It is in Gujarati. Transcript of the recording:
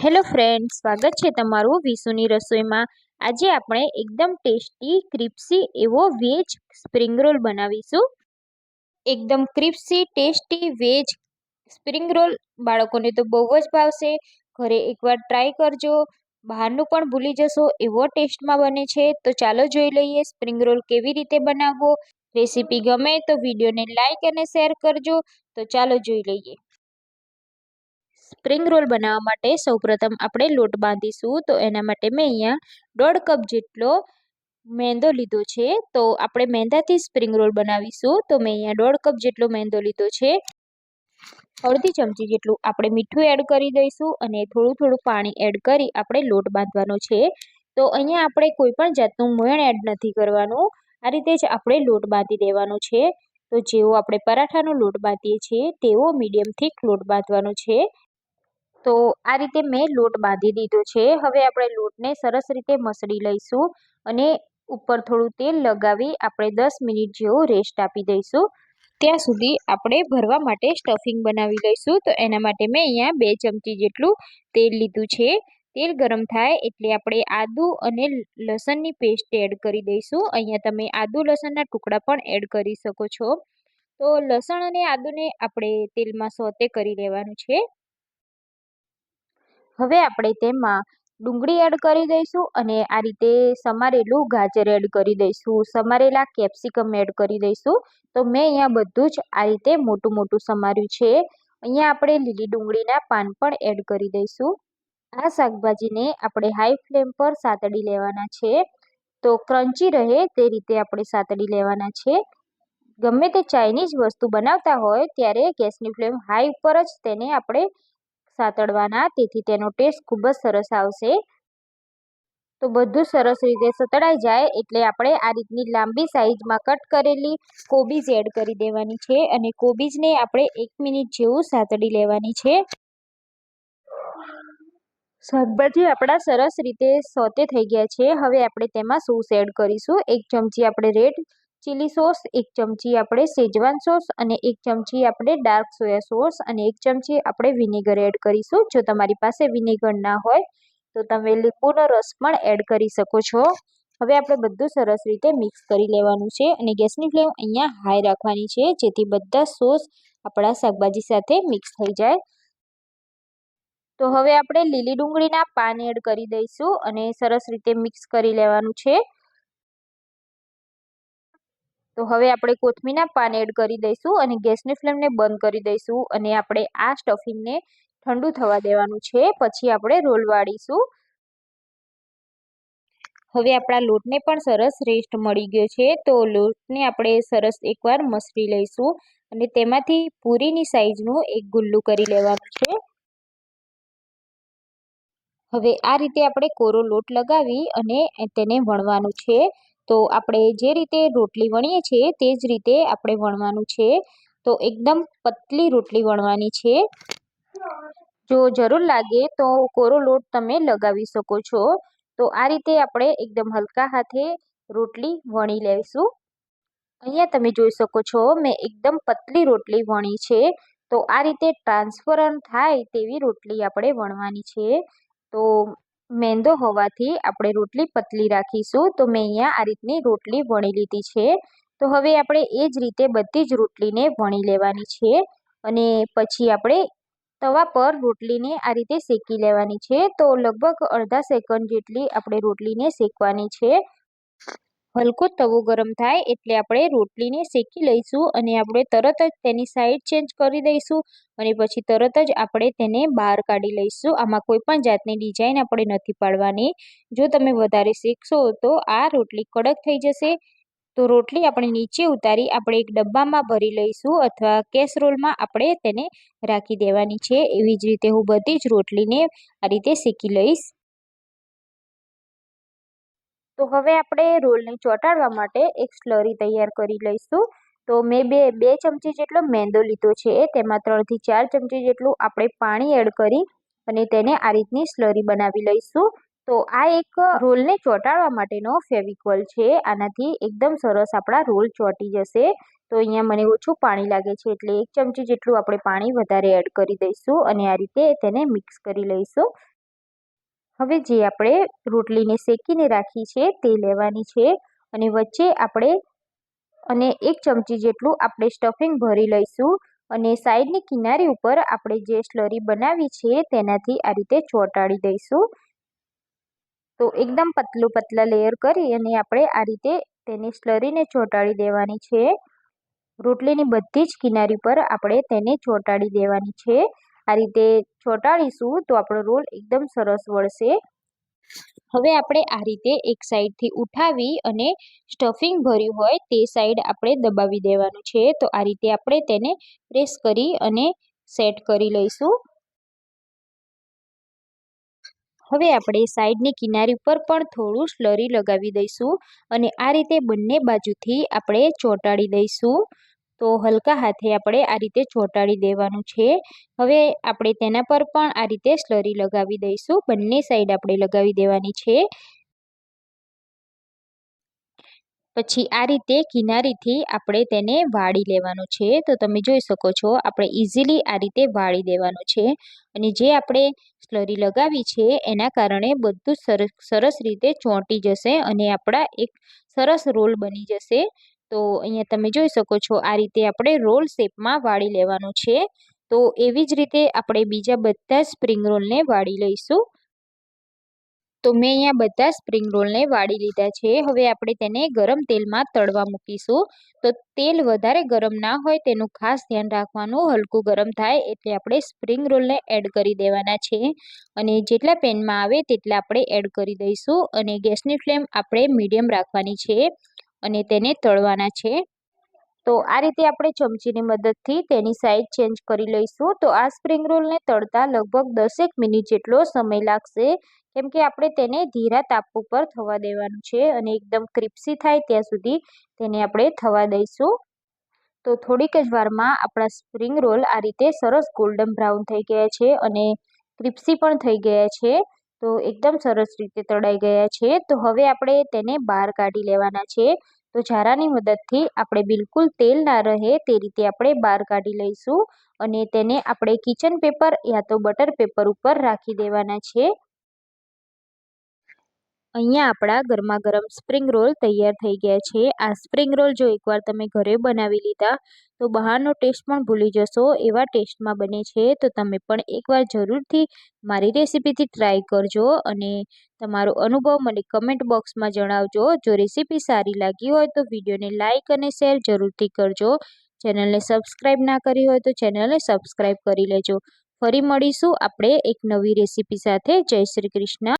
હેલો ફ્રેન્ડ સ્વાગત છે તમારું વિસુની રસોઈમાં. આજે આપણે એકદમ ટેસ્ટી, ક્રિપ્સી એવો વેજ સ્પ્રિંગ રોલ બનાવીશું. એકદમ crispy, tasty veg spring roll બાળકોને તો બહુ જ ભાવશે. ઘરે એકવાર ટ્રાય કરજો. બહારનું પણ ભૂલી જશો, એવો ટેસ્ટમાં બને છે. તો ચાલો જોઈ લઈએ સ્પ્રિંગ રોલ કેવી રીતે બનાવવો. રેસીપી ગમે તો વિડીયોને લાઇક અને શેર કરજો. તો ચાલો જોઈ લઈએ. સ્પ્રિંગ રોલ બનાવવા માટે સૌપ્રથમ આપણે લોટ બાંધીશું. તો એના માટે મેં અહીંયા દોઢ કપ જેટલો મેંદો લીધો છે. તો આપણે મેંદાથી સ્પ્રિંગ રોલ બનાવીશું. તો મેં અહીંયા દોઢ કપ જેટલો મેંદો લીધો છે. અડધી ચમચી જેટલું આપણે મીઠું એડ કરી દઈશું અને થોડું થોડું પાણી એડ કરી આપણે લોટ બાંધવાનો છે. તો અહીંયા આપણે કોઈ પણ જાતનું મોયણ એડ નથી કરવાનું. આ રીતે જ આપણે લોટ બાંધી દેવાનો છે. તો જેવો આપણે પરાઠાનો લોટ બાંધીએ છીએ, તેવો મીડિયમ થીક લોટ બાંધવાનો છે. તો આ રીતે મેં લોટ બાંધી દીધો છે. હવે આપણે લોટને સરસ રીતે મસળી લઈશું અને ઉપર થોડું તેલ લગાવી આપણે દસ મિનિટ જેવો રેસ્ટ આપી દઈશું. ત્યાં સુધી આપણે ભરવા માટે સ્ટફિંગ બનાવી લઈશું. તો એના માટે મેં અહીંયા બે ચમચી જેટલું તેલ લીધું છે. તેલ ગરમ થાય એટલે આપણે આદુ અને લસણની પેસ્ટ એડ કરી દઈશું. અહીંયા તમે આદુ લસણના ટુકડા પણ એડ કરી શકો છો. તો લસણ અને આદુને આપણે તેલમાં સોતે કરી લેવાનું છે. હવે આપણે તેમાં ડુંગળી એડ કરી દઈશું અને આ રીતે સમારેલું ગાજર એડ કરી દઈશું, સમારેલા કેપ્સિકમ એડ કરી દઈશું. તો મેં અહીંયા બધું જ આ રીતે મોટું મોટું સમાર્યું છે. અહીંયા આપણે લીલી ડુંગળીના પાન પણ એડ કરી દઈશું. આ શાકભાજીને આપણે હાઈ ફ્લેમ પર સાતડી લેવાના છે. તો ક્રન્ચી રહે તે રીતે આપણે સાતડી લેવાના છે. ગમે તે ચાઇનીઝ વસ્તુ બનાવતા હોય, ત્યારે ગેસની ફ્લેમ હાઈ ઉપર જ તેને આપણે સાતડવાના, તેથી તેનો ટેસ્ટ ખૂબ જ સરસ આવશે. તો બધું સરસ રીતે સતળાઈ જાય, એટલે આપણે આ રીતની લાંબી સાઈઝમાં કટ કરેલી કોબીજ એડ કરી દેવાની છે, અને કોબીજને આપણે એક મિનિટ જેવું સાતડી લેવાની છે. શાકભાજી આપણા સરસ રીતે સોતે થઈ ગયા છે. હવે આપણે તેમાં સોસ એડ કરીશું. એક ચમચી આપણે રેડ ચીલી સોસ, એક ચમચી આપણે સેજવાન સોસ અને એક ચમચી આપણે ડાર્ક સોયા સોસ અને એક ચમચી આપણે વિનેગર એડ કરીશું. જો તમારી પાસે વિનેગર ના હોય તો તમે લીંબુનો રસ પણ એડ કરી શકો છો. હવે આપણે બધું સરસ રીતે મિક્સ કરી લેવાનું છે અને ગેસની ફ્લેમ અહીંયા હાઈ રાખવાની છે જેથી બધા સોસ આપણા શાકભાજી સાથે મિક્સ થઈ જાય. તો હવે આપણે લીલી ડુંગળીના પાન એડ કરી દઈશું અને સરસ રીતે મિક્સ કરી લેવાનું છે. તો હવે આપણે કોથમીના પાન એડ કરી દઈશું અને ગેસની ફ્લેમને બંધ કરી દઈશું અને આપણે આ સ્ટફિંગને ઠંડુ થવા દેવાનું છે. પછી આપણે રોલ વાળીશું. હવે આપણા લોટને પણ સરસ રેસ્ટ મળી ગયો છે. તો લોટને આપણે સરસ એકવાર મસળી લઈશું અને તેમાંથી પૂરીની સાઈઝનું એક ગુલ્લું કરી લેવાનું છે. હવે આ રીતે આપણે કોરો લોટ લગાવી અને તેને વણવાનું છે. તો આપણે જે રીતે રોટલી વણીએ છીએ તે જ રીતે આપણે વણવાનું છે. તો એકદમ પતલી રોટલી વણવાની છે. જો જરૂર લાગે તો કોરો લોટ તમે લગાવી શકો છો. તો આ રીતે આપણે એકદમ હલકા હાથે રોટલી વણી લઈશું અહીંયા તમે જોઈ શકો છો મેં એકદમ પતલી રોટલી વણી છે. તો આ રીતે ટ્રાન્સફરન થાય તેવી રોટલી આપણે વણવાની છે. તો મેંદો હોવાથી આપણે રોટલી પતલી રાખીશું. તો મેં અહીંયા આ રીતની રોટલી વણી લીધી છે. તો હવે આપણે એ જ રીતે બધી જ રોટલીને વણી લેવાની છે. અને પછી આપણે તવા પર રોટલીને આ રીતે શેકી લેવાની છે. તો લગભગ અડધા સેકન્ડ જેટલી આપણે રોટલીને શેકવાની છે. હલકો તવો ગરમ થાય એટલે આપણે રોટલીને શેકી લઈશું અને આપણે તરત જ તેની સાઈડ ચેન્જ કરી દઈશું અને પછી તરત જ આપણે તેને બહાર કાઢી લઈશું. આમાં કોઈ પણ જાતની ડિઝાઇન આપણે નથી પાડવાની. જો તમે વધારે શેકશો તો આ રોટલી કડક થઈ જશે. તો રોટલી આપણે નીચે ઉતારી આપણે એક ડબ્બામાં ભરી લઈશું અથવા કેસરોલમાં આપણે તેને રાખી દેવાની છે. એવી જ રીતે હું બધી જ રોટલીને આ રીતે શેકી લઈશ. તો હવે આપણે રોલને ચોંટાડવા માટે એક સ્લરી તૈયાર કરી લઈશું. તો મેં બે બે ચમચી જેટલો મેંદો લીધો છે, તેમાં ત્રણથી ચાર ચમચી જેટલું આપણે પાણી એડ કરી અને તેને આ રીતની સ્લરી બનાવી લઈશું. તો આ એક રોલને ચોંટાડવા માટેનો ફેવિકોલ છે, આનાથી એકદમ સરસ આપણા રોલ ચોંટી જશે. તો અહીંયા મને ઓછું પાણી લાગે છે, એટલે એક ચમચી જેટલું આપણે પાણી વધારે એડ કરી દઈશું અને આ રીતે તેને મિક્સ કરી લઈશું. હવે જે આપણે રોટલીને શેકીને રાખી છે તે લેવાની છે અને વચ્ચે આપણે અને એક ચમચી જેટલું આપણે સ્ટફિંગ ભરી લઈશું અને સાઈડની કિનારી ઉપર આપણે જે સ્લરી બનાવી છે તેનાથી આ રીતે ચોંટાડી દઈશું. તો એકદમ પતલું પતલા લેયર કરી અને આપણે આ રીતે તેને સ્લરીને ચોંટાડી દેવાની છે. રોટલીની બધી જ કિનારી પર આપણે તેને ચોંટાડી દેવાની છે. આ રીતે ચોંટાડીશું તો આપણો રોલ એકદમ સરસ વળશે. હવે આપણે આ રીતે એક સાઈડથી ઉઠાવી અને સ્ટફિંગ ભર્યું હોય તે સાઈડ આપણે દબાવી દેવાનું છે. તો આ રીતે આપણે તેને પ્રેસ કરી અને સેટ કરી લઈશું. હવે આપણે સાઈડની કિનારી પર પણ થોડું સ્લરી લગાવી દઈશું અને આ રીતે બંને બાજુથી આપણે ચોંટાડી દઈશું. તો હલકા હાથે આપણે આ રીતે ચોંટાડી દેવાનું છે. હવે આપણે તેના પર પણ આ રીતે સ્લરી લગાવી દઈશું. બંને સાઈડ આપણે લગાવી દેવાની છે. પછી આ રીતે કિનારીથી આપણે તેને વાળી લેવાનું છે. તો તમે જોઈ શકો છો, આપણે ઇઝીલી આ રીતે વાળી દેવાનું છે. અને જે આપણે સ્લરી લગાવી છે, એના કારણે બધું સરસ સરસ રીતે ચોંટી જશે અને આપણા એક સરસ રોલ બની જશે. તો અહીંયા તમે જોઈ શકો છો આ રીતે આપણે રોલ શેપમાં વાળી લેવાનું છે. તો એવી જ રીતે આપણે બીજા બધા સ્પ્રિંગ રોલને વાળી લઈશું. તો મેં અહીંયા બધા સ્પ્રિંગ રોલને વાળી લીધા છે. હવે આપણે તેને ગરમ તેલમાં તળવા મૂકીશું. તો તેલ વધારે ગરમ ના હોય તેનું ખાસ ધ્યાન રાખવાનું. હલકું ગરમ થાય એટલે આપણે સ્પ્રિંગ રોલને એડ કરી દેવાના છે. અને જેટલા પેનમાં આવે તેટલા આપણે એડ કરી દઈશું. અને ગેસની ફ્લેમ આપણે મીડિયમ રાખવાની છે. અને તેને તળવાના છે. તો આ રીતે આપણે ચમચીની મદદથી તેની સાઈઝ ચેન્જ કરી લઈશું. તો આ સ્પ્રિંગ રોલને તળતા લગભગ દસેક મિનિટ જેટલો સમય લાગશે. કેમ કે આપણે તેને ધીરા તાપ ઉપર થવા દેવાનું છે અને એકદમ ક્રિપ્સી થાય ત્યાં સુધી તેને આપણે થવા દઈશું. તો થોડીક જ વારમાં આપણા સ્પ્રિંગ રોલ આ રીતે સરસ ગોલ્ડન બ્રાઉન થઈ ગયા છે અને ક્રિપ્સી પણ થઈ ગયા છે. તો એકદમ સરસ રીતે તળાઈ ગયા છે. તો હવે આપણે તેને બહાર કાઢી લેવાના છે. તો ઝારાની મદદથી આપણે બિલકુલ તેલ ના રહે તે રીતે આપણે બહાર કાઢી લઈશું અને તેને આપણે કિચન પેપર યા તો બટર પેપર ઉપર રાખી દેવાના છે. અહીંયા આપણા ગરમા ગરમ સ્પ્રિંગ રોલ તૈયાર થઈ ગયા છે. આ સ્પ્રિંગ રોલ જો એકવાર તમે ઘરે બનાવી લીધા તો બહારનો ટેસ્ટ પણ ભૂલી જશો. એવા ટેસ્ટમાં બને છે તો તમે પણ એકવાર જરૂરથી મારી રેસીપીથી ટ્રાય કરજો અને તમારો અનુભવ મને કમેન્ટ બોક્સમાં જણાવજો. જો રેસીપી સારી લાગી હોય તો વિડીયોને લાઇક અને શેર જરૂરથી કરજો. ચેનલને સબસ્ક્રાઈબ ના કરી હોય તો ચેનલને સબસ્ક્રાઈબ કરી લેજો. ફરી મળીશું આપણે એક નવી રેસીપી સાથે. જય શ્રી કૃષ્ણ.